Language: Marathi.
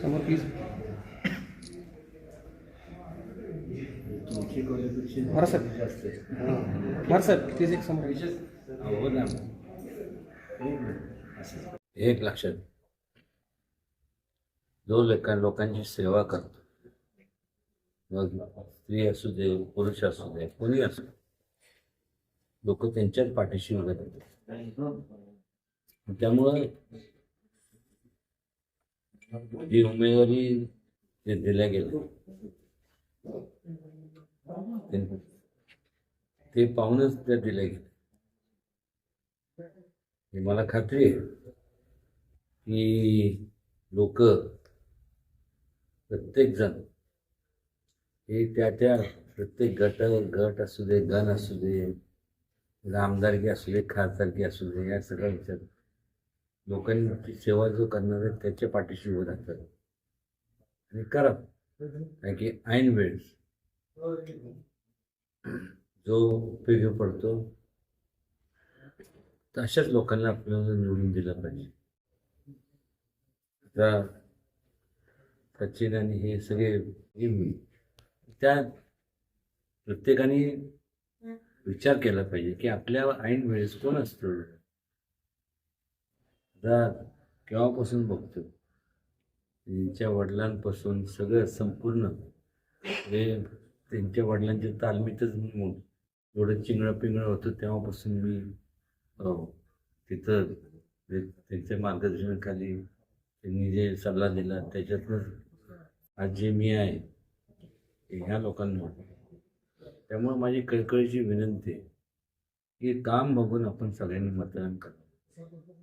समोर प्लीज साहेब एक समोर. हो लक्षात जो लोकां लोकांची सेवा करतो. मग स्त्री असू दे पुरुष असू दे कोणी असू लोक त्यांच्याच पाठीशी उभे राहतात. त्यामुळं जी उमेदवारी ते दिल्या गेल्या. ते- पाहूनच त्या दिल्या गेल्या. हे मला खात्री आहे. की लोक प्रत्येक जण हे त्या त्या प्रत्येक गट गट असू दे गण असू दे आमदारकी असू दे खासदारकी असू दे या सगळ्या विचार लोकांची सेवा जो करणार आहे त्याच्या पाठीशी उभं राहतात. आणि करा. कारण की ऐन वेळेस जो उपयोगी पडतो तर अशाच लोकांना आपल्याला निवडून दिला पाहिजे. आता सचिन आणि हे सगळे त्या प्रत्येकाने विचार केला पाहिजे की आपल्या ऐन वेळेस कोण असतो? दाद केव्हापासून बघतो? त्यांच्या वडिलांपासून सगळं संपूर्ण. हे त्यांच्या वडिलांच्या तालमीतच एवढं चिंगळं पिंगळं होतं तेव्हापासून मी तिथं म्हणजे त्यांच्या मार्गदर्शनाखाली त्यांनी जे सल्ला दिला त्याच्यातूनच आज जे मी आहे ह्या लोकांना त्यामुळे माझी कळकळीची विनंती आहे की काम बघून आपण सगळ्यांनी मतदान करावं